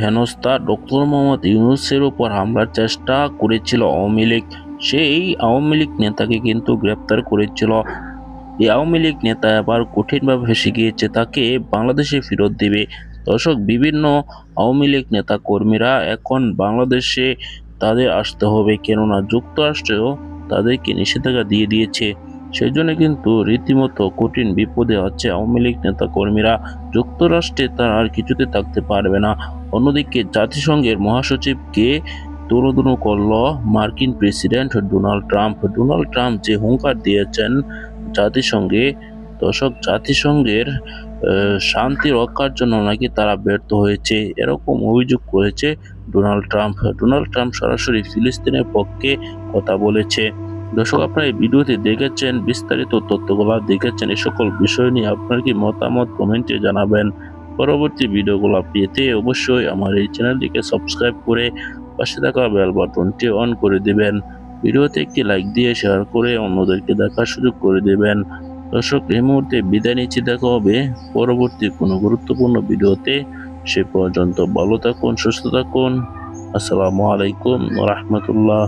হেনস্থা ডক্টর মোহাম্মদ ইউনুসের উপর হামলার চেষ্টা করেছিল আওয়ামী লীগ। সেই আওয়ামী লীগ নেতাকে কিন্তু গ্রেপ্তার করেছিল। এই আওয়ামী লীগ নেতা এবার কঠিনভাবে ফেসে গিয়েছে, তাকে বাংলাদেশে ফেরত দেবে। দর্শক, বিভিন্ন আওয়ামী লীগ নেতা কর্মীরা এখন বাংলাদেশে তাদের আসতে হবে, কেননা যুক্তরাষ্ট্রেও তাদেরকে নিষেধাজ্ঞা দিয়ে দিয়েছে। সেই জন্য কিন্তু রীতিমতো কঠিন বিপদে আছে আওয়ামী লীগ নেতা কর্মীরা যুক্তরাষ্ট্রে তারা আর কিছুতে থাকতে পারবে না। অন্যদিকে জাতিসংঘের মহাসচিবকে তরুদুনু করল? মার্কিন president Donald Trump. Donald Trump যে হুঙ্কার দিয়েছেন জাতিসংঘে, দর্শক, জাতিসংঘের শান্তি রক্ষার জন্য নাকি তারা ব্যর্থ হয়েছে। এরকম অভিযোগ করেছে ডোনাল্ড ট্রাম্প। ডোনাল্ড ট্রাম্প সরাসরি ফিলিস্তিনের পক্ষে কথা বলেছে। দর্শক, আপনারা এই ভিডিওতে দেখেছেন, বিস্তারিত তথ্যগুলো দেখেছেন, এই সকল বিষয় নিয়ে আপনার কি মতামত কমেন্টে জানাবেন। পরবর্তী ভিডিওগুলো পেতে অবশ্যই আমার এই চ্যানেলটিকে সাবস্ক্রাইব করে পাশে থাকা বেল বাটনটি অন করে দিবেন। ভিডিওতে একটি লাইক দিয়ে শেয়ার করে অন্যদেরকে দেখার সুযোগ করে দেবেন। দর্শক, এই মুহূর্তে বিদায় নিচ্ছি। দেখা হবে পরবর্তী কোনো গুরুত্বপূর্ণ ভিডিওতে। সে পর্যন্ত ভালো থাকুন, সুস্থ থাকুন। আসসালামু আলাইকুম রহমতুল্লাহ।